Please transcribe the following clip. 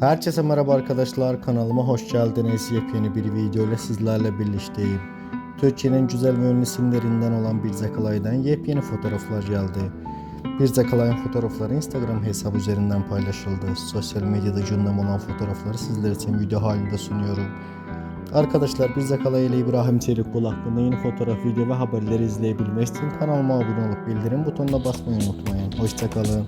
Herkese merhaba arkadaşlar kanalıma hoş geldiniz. Yepyeni bir video ile sizlerle birlikteyim. Türkiye'nin güzel ve ünlü isimlerinden olan Bir Zakalay'dan yepyeni fotoğraflar geldi. Bir Zakalay'ın fotoğrafları Instagram hesabı üzerinden paylaşıldı. Sosyal medyada gündem olan fotoğrafları sizler için video halinde sunuyorum. Arkadaşlar Bir Zakalay ile İbrahim Çelikkol hakkında yeni fotoğraf, video ve haberleri izleyebilmek için kanalıma abone olup bildirim butonuna basmayı unutmayın. Hoşçakalın.